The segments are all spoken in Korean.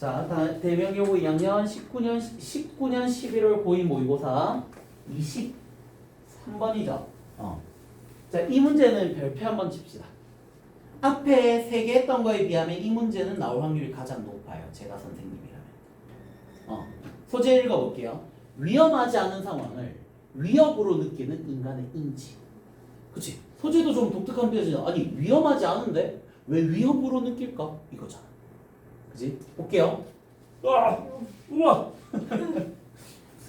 자, 다- 대명여고 2학년 19년 19년 11월 고2 모의고사 23번이죠. 어. 자, 이 문제는 별표 한번 칩시다. 앞에 세 개 했던 거에 비하면 이 문제는 나올 확률이 가장 높아요. 제가 선생님이라면. 어. 소재 읽어볼게요. 위험하지 않은 상황을 위협으로 느끼는 인간의 인지. 그치? 소재도 좀 독특한 표현이잖아. 아니, 위험하지 않은데 왜 위협으로 느낄까? 이거잖아. 그지? 볼게요. 아, 우와!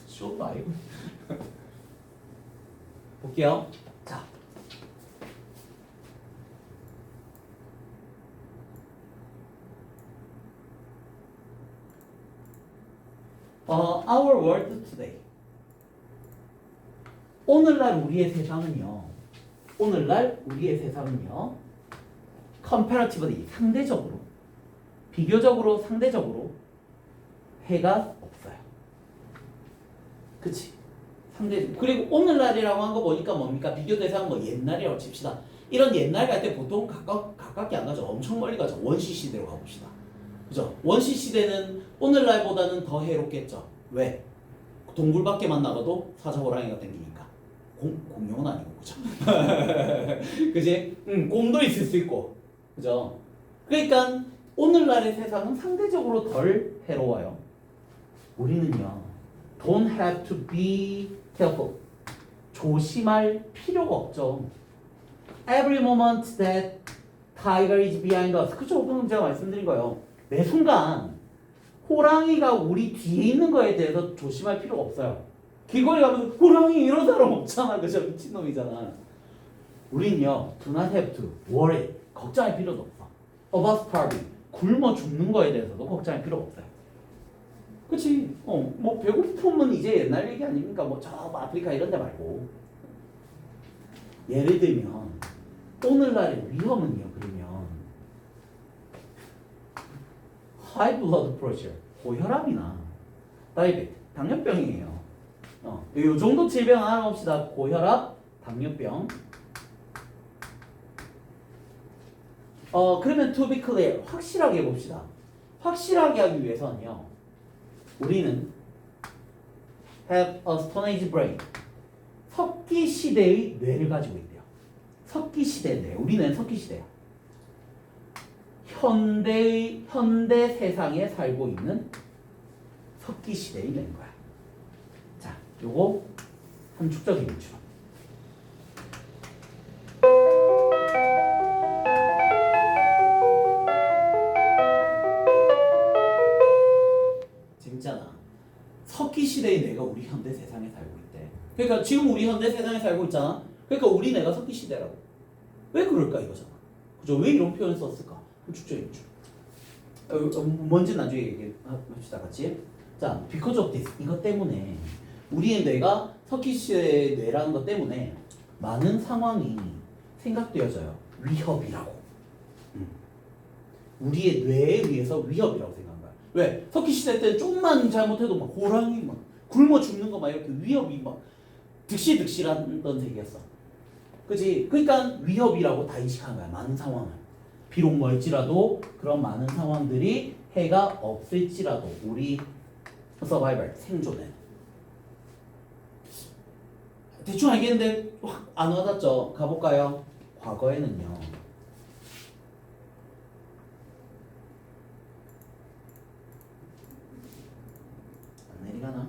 쇼다, 이거. 볼게요. 자. 어, our world today. 오늘날 우리의 세상은요. 오늘날 우리의 세상은요. comparatively 상대적으로 비교적으로 상대적으로 해가 없어요. 그치? 상대 그리고 오늘날이라고 한 거 보니까 뭡니까? 비교 대상 뭐 옛날이라고 칩시다. 이런 옛날 갈 때 보통 가깝 가깝게 안 가죠. 엄청 멀리 가죠. 원시 시대로 가봅시다. 그죠? 원시 시대는 오늘날보다는 더 해롭겠죠. 왜? 동굴 밖에 만 나가도 사자 호랑이가 땡기니까. 공 공룡은 아니고 그죠? 그지? 응, 곰도 있을 수 있고. 그죠? 그러니까 오늘날의 세상은 상대적으로 덜 해로워요. 우리는요, don't have to be careful. 조심할 필요가 없죠. Every moment that tiger is behind us. 그쵸? 방금 제가 말씀드린 거예요. 매 순간 호랑이가 우리 뒤에 있는 거에 대해서 조심할 필요가 없어요. 길거리 가면 호랑이 이런 사람 없잖아. 그죠? 미친놈이잖아. 우린요, do not have to worry. 걱정할 필요도 없어. about starving. 굶어 죽는 거에 대해서도 걱정할 필요가 없어요. 그치? 어, 뭐 배고픔은 이제 옛날 얘기 아닙니까? 뭐 저 아프리카 이런 데 말고. 예를 들면 오늘날의 위험은요, 그러면 high blood pressure, 고혈압이나 다이베트, 당뇨병이에요. 어, 요 정도 질병 하나 봅시다. 고혈압, 당뇨병. 어, 그러면 to be clear, 확실하게 해봅시다. 확실하게 하기 위해서는요, 우리는 have a stone age brain, 석기 시대의 뇌를 가지고 있대요. 석기 시대 뇌, 우리는 석기 시대야. 현대의 현대 세상에 살고 있는 석기 시대의 뇌인 거야. 자, 요거 함축적인 유추. 현대 세상에 살고 있대. 그러니까 지금 우리 현대 세상에 살고 있잖아. 그러니까 우리 뇌가 석기 시대라고. 왜 그럴까 이거잖아. 그죠? 왜 이런 표현을 썼을까? 함축적인 유추. 어, 어, 뭔지 나중에 얘기합시다 같이. 자, because of this 이것 때문에 우리의 뇌가 석기 시대의 뇌라는 것 때문에 많은 상황이 생각되어져요. 위협이라고. 음. 우리의 뇌에 의해서 위협이라고 생각한 거야. 왜? 석기 시대 때 조금만 잘못해도 막 호랑이 막 굶어 죽는 거 막 이렇게 위협이 막 득실득실하던 세계였어. 그지? 그러니까 위협이라고 다 인식한 거야. 많은 상황을. 비록 멀지라도 그런 많은 상황들이 해가 없을지라도 우리 서바이벌 생존에 대충 알겠는데 확 안 와닿죠? 가볼까요? 과거에는요. 안 내리가나?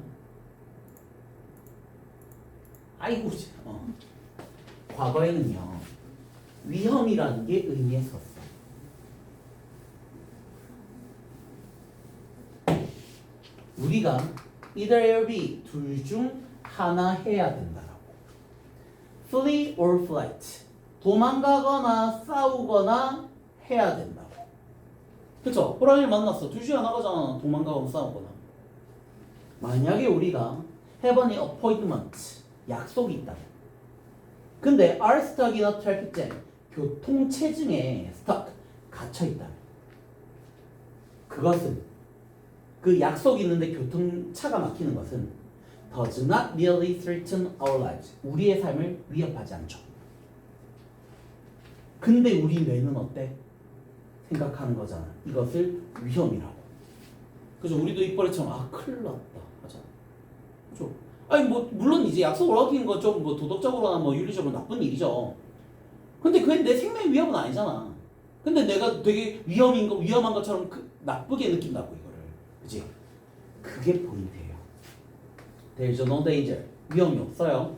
아이고, 씨. 어. 과거에는요. 위험이라는 게 의미했었어. 우리가 either or B 둘중 하나 해야 된다라고. Flee or flight. 도망가거나 싸우거나 해야 된다고. 그쵸? 호랑이를 만났어. 둘 중에 하나 가잖아. 도망가거나 싸우거나. 만약에 우리가 have an appointment. 약속이 있다. 근데 are stuck in a traffic jam. 교통 체증에 stuck. 갇혀 있다. 그것은 그 약속이 있는데 교통차가 막히는 것은 does not merely threaten our lives. 우리의 삶을 위협하지 않죠. 근데 우리 뇌는 어때? 생각하는 거잖아. 이것을 위험이라고. 그죠? 우리도 입버릇처럼 아 큰일 났다 하잖아. 그죠? 아니 뭐 물론 이제 약속을 어긴 거좀뭐 도덕적으로나 뭐 윤리적으로 나쁜 일이죠. 근데 그게 내 생명 위협은 아니잖아. 근데 내가 되게 위험인 거 위험한 것처럼 그, 나쁘게 느낀다고 이거를. 그지? 그게 포인트예요. There's no danger. 위험이 없어요.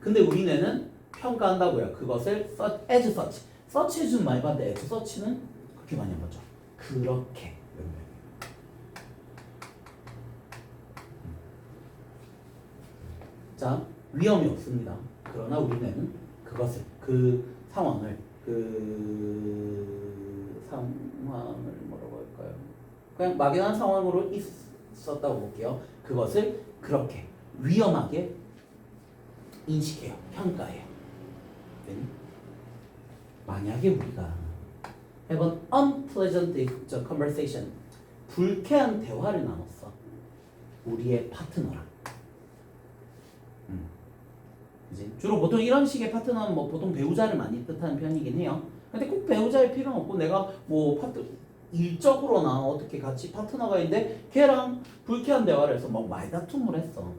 근데 우리는 평가한다고요. 그것을 such, as such. such as는 많이 봤는데 as such는 그렇게 많이 안 봤죠. 그렇게. 자, 위험이 없습니다. 그러나 우리는 그것을 그 상황을 그 상황을 뭐라고 할까요? 그냥 막연한 상황으로 있었다고 볼게요. 그것을 그렇게 위험하게 인식해요. 평가해요. 네? 만약에 우리가 have an unpleasant conversation 불쾌한 대화를 나눴어. 우리의 파트너랑 음. 그지? 주로 보통 이런 식의 파트너는 뭐 보통 배우자를 많이 뜻하는 편이긴 해요. 근데 꼭 배우자일 필요는 없고 내가 뭐 파트 일적으로나 어떻게 같이 파트너가 있는데 걔랑 불쾌한 대화를 해서 막 말다툼을 했어.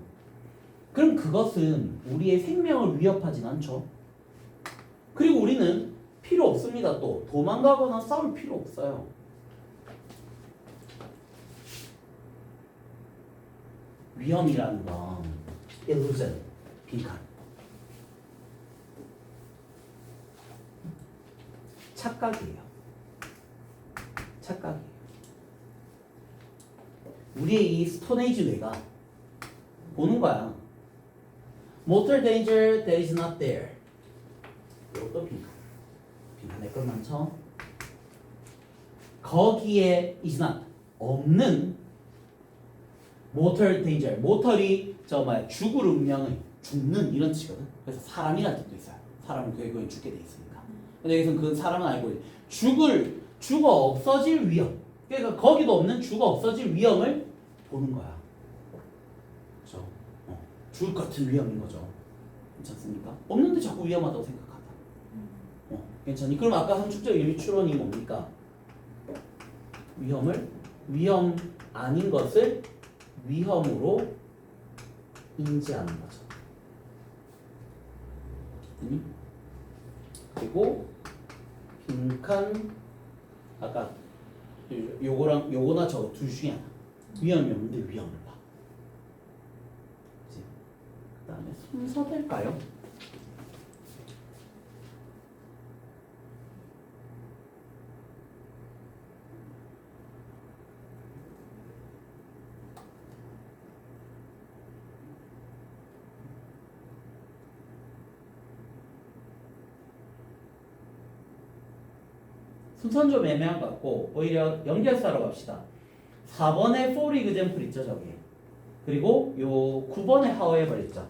그럼 그것은 우리의 생명을 위협하진 않죠. 그리고 우리는 필요 없습니다. 또 도망가거나 싸울 필요 없어요. 위험이라는 건 illusion, 빈칸. 착각이에요. 착각이에요. 우리의 이 스톤에이지 뇌가 보는 거야. Motor danger that is not there. 이것도 빈칸. 빈칸에 건 많죠? 거기에 is not 없는 motor danger. 모터리 저 뭐야 죽을 운명을 죽는 이런 뜻이거든. 그래서 사람이라는 뜻도 있어요. 사람은 결국엔 죽게 돼 있으니까. 근데 여기서는 그 사람은 알고 있- 죽을 죽어 없어질 위험. 그러니까 거기도 없는 죽어 없어질 위험을 보는 거야. 그렇죠? 어, 죽을 것 같은 위험인 거죠. 괜찮습니까? 없는데 자꾸 위험하다고 생각하다. 어, 괜찮니? 그럼 아까 함축적 의미 추론이 뭡니까? 위험을 위험 아닌 것을 위험으로 인지하는 거죠. 음? 그리고 빈칸 아까 요- 요거랑 요거나 저거 둘 중에 하나 위험이 없는데 위험을 봐. 그다음에 순서될까요? 순서는 좀 애매한 것 같고 오히려 연결사로 갑시다. 4번에 for example 있죠 저기. 그리고 요 9번에 however 있죠.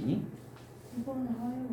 니 이거는 하얀